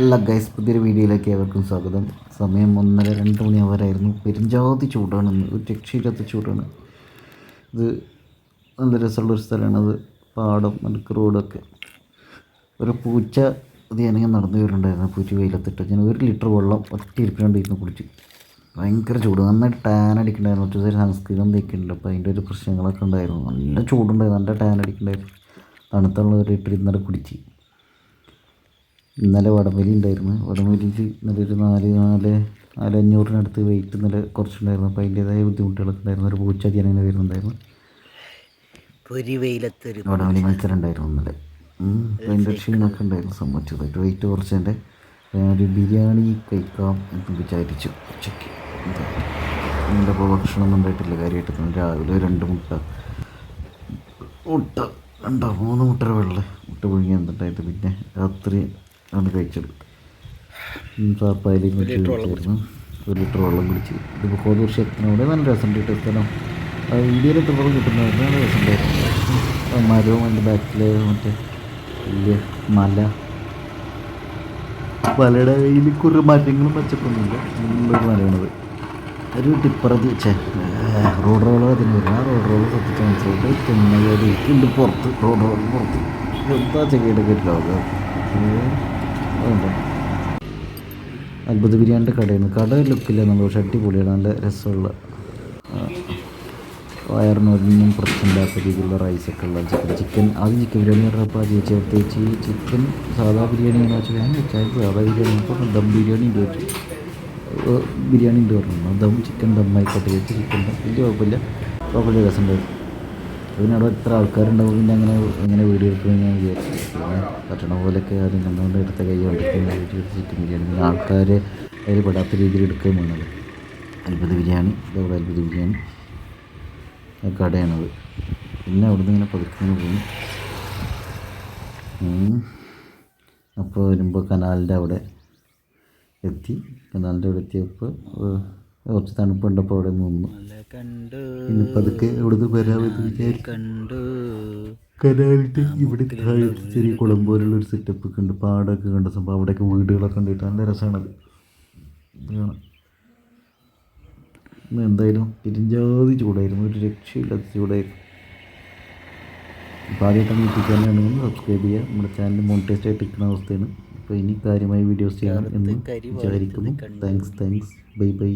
അല്ല ഗൈസ് പുതിയൊരു വീഡിയോയിലേക്ക് ഏവർക്കും സ്വാഗതം. സമയം ഒന്നര രണ്ട് മണി അവരായിരുന്നു പെരുഞ്ചാതി ചൂടാണ് ഒരു രക്ഷയില്ലാത്ത ചൂടാണ്. ഇത് നല്ല രസമുള്ളൊരു സ്ഥലമാണ്. അത് പാടം നടുക്ക് റോഡൊക്കെ ഒരു പൂച്ച അത് ഞാനിങ്ങനെ നടന്നു വരുന്നുണ്ടായിരുന്നു. പൂച്ച വെയിലത്തിട്ട്. ഞാൻ ഒരു ലിറ്റർ വെള്ളം ഒറ്റ ഇരുന്ന് കുടിച്ചു. ഭയങ്കര ചൂട്. നന്നായിട്ട് ടാൻ അടിക്കണ്ടായിരുന്നു ഒറ്റ സൈഡ് സൺസ്ക്രീനും തേക്കുന്നുണ്ട് അപ്പോൾ അതിന്റെ ഒരു പ്രശ്നങ്ങളൊക്കെ ഉണ്ടായിരുന്നു. നല്ല ചൂടുണ്ടായിരുന്നു. നല്ല ടാൻ അടിക്കണ്ടായിരുന്നു തണുത്തുള്ള ഒരു ലിറ്റർ ഇന്നലെ കുടിച്ച്. ഇന്നലെ വടംവലി ഉണ്ടായിരുന്നു. വടംവലിയിൽ ഇന്നലെ ഒരു നാല് നാല് നാല് അഞ്ഞൂറിനടുത്ത് വെയിറ്റ് ഇന്നലെ കുറച്ചുണ്ടായിരുന്നു അപ്പോൾ അതിന്റേതായ ബുദ്ധിമുട്ടുകളൊക്കെ ഉണ്ടായിരുന്നു. ഒരു പൂച്ച ജനങ്ങനെ വരുന്നുണ്ടായിരുന്നു. വെയിലത്തൊരു വടംവലി മത്സരം ഉണ്ടായിരുന്നു ഇന്നലെ. അതിന്റെ ക്ഷീണമൊക്കെ ഉണ്ടായിരുന്നു സംബന്ധിച്ചതായിട്ട് വെയിറ്റ് കുറച്ചതിന്റെ ഒരു ബിരിയാണി കഴിക്കാം എന്ന് വിചാരിച്ചു. ഉച്ചയ്ക്ക്. എന്താ എന്റെ ഇപ്പോൾ ഭക്ഷണമൊന്നും ഉണ്ടായിട്ടില്ല. കാര്യമായിട്ട് രാവിലെ രണ്ട് മുട്ട. മുട്ട. രണ്ടോ മൂന്ന് മുട്ട വെള്ള. മുട്ട പുഴുങ്ങി പിന്നെ രാത്രി ആണ് കഴിച്ചത്. സാപ്പായാലും കഴിച്ചായിരുന്നു ഒരു ലിറ്റർ വെള്ളം കുടിച്ച്. ഇതിപ്പോൾ കോതൂർ ക്ഷേത്രത്തിനോടെ നല്ല രസമുണ്ട് കേട്ടോ സ്ഥലം ഇന്ത്യയിൽ എത്ര വെള്ളം കിട്ടുന്നത്? നല്ല രസമുണ്ടായിരുന്നു മരവും അതിന്റെ ബാക്കിൽ മറ്റേ വലിയ മല. മലയുടെ കയ്യിൽ കുറേ മരങ്ങളും വെച്ചിട്ടൊന്നുമില്ല. നല്ലൊരു മലയാണത് ഒരു ടിപ്പറത് ചേ റോഡ് റോളർ അതിന് വരും. ആ റോഡ് റോളർ സത്യത്തെ മനസ്സിലായിട്ട് തിന്നുകയുണ്ട് പുറത്ത്. റോഡ് റോളർ പുറത്ത്. എന്താ ചെക്കയുടെ കേട്ടില്ല അത്ഭുത ബിരിയാണിന്റെ കടയാണ്. കട ലുക്കില്ല നമ്മൾ പക്ഷെ അടിപൊളിയാണ്. നല്ല രസമുള്ള വയറിനൊന്നും പ്രശ്നമില്ലാത്ത രീതിയിലുള്ള റൈസൊക്കെ ഉള്ള ചിക്കൻ. ചിക്കൻ ആദ്യം ചിക്കൻ ബിരിയാണി പറഞ്ഞപ്പോൾ ആ ചേച്ചി പ്രത്യേകിച്ച് ചേച്ചി ചിക്കൻ സാധാ ബിരിയാണി എന്ന് വെച്ചാൽ ഞാൻ വെച്ചാൽ സാധാ ബിരിയാണി അപ്പോൾ ദം ബിരിയാണി ഉണ്ട് വെച്ചു ബിരിയാണി ഉണ്ട് പറഞ്ഞു. ദം ചിക്കൻ ദം ആയിക്കോട്ടെ ചേച്ചി. ചിക്കൻ ദം വലിയ കുഴപ്പമില്ല. കുഴപ്പമില്ല രസമുണ്ടായിരുന്നു പിന്നെ എത്ര ആൾക്കാരുണ്ടാവും പിന്നെ അങ്ങനെ എങ്ങനെ വീഡിയോ എടുക്കുമെന്ന് ഞാൻ വിചാരിച്ചു. പിന്നെ പറ്റണ പോലെയൊക്കെ ആദ്യം കണ്ടുകൊണ്ട് എടുത്ത കൈ കൊണ്ടിരിക്കുന്ന എടുത്ത് ചിക്കൻ ബിരിയാണി പിന്നെ ആൾക്കാർ അതിൽ പെടാത്ത രീതിയിൽ എടുക്കുകയും വേണത് അത്ഭുത ബിരിയാണി ഇതവിടെ അത്ഭുത ബിരിയാണി. കടയാണത്. പിന്നെ അവിടുന്ന് ഇങ്ങനെ പതുക്കുന്ന പോകും അപ്പോൾ വരുമ്പോൾ കനാലിന്റെ അവിടെ എത്തി. കനാലിന്റെ അവിടെ എത്തിയപ്പോൾ കുറച്ച് തണുപ്പുണ്ടപ്പോ അവിടെ നിന്നു. പിന്നെ പതുക്കെ ഇവിടുന്ന് വരാമെന്ന് വിചാരിച്ചു. ഇവിടെ ചെറിയ കുളം പോലുള്ള ഒരു സെറ്റപ്പ് ഒക്കെ ഉണ്ട്. പാടമൊക്കെ കണ്ട സംഭവം. അവിടെയൊക്കെ വീടുകളൊക്കെ കണ്ടിട്ട് നല്ല രസമാണത്. എന്തായാലും പെരിഞ്ചാതി ചൂടായിരുന്നു. ഒരു രക്ഷയില്ലാത്ത ചൂടായിരുന്നു. അപ്പോൾ ആദ്യമായിട്ടാണ് എത്തിക്കാനാണെങ്കിൽ സബ്സ്ക്രൈബ് ചെയ്യുക. നമ്മുടെ ചാനൽ മോണിറ്റൈസ്ഡ് ആയിട്ട് ഇരിക്കുന്ന അവസ്ഥയാണ്. അപ്പോൾ ഇനി കാര്യമായി വീഡിയോസ് ചെയ്യണം എന്ന് വിചാരിക്കുന്നു. Thanks thanks bye bye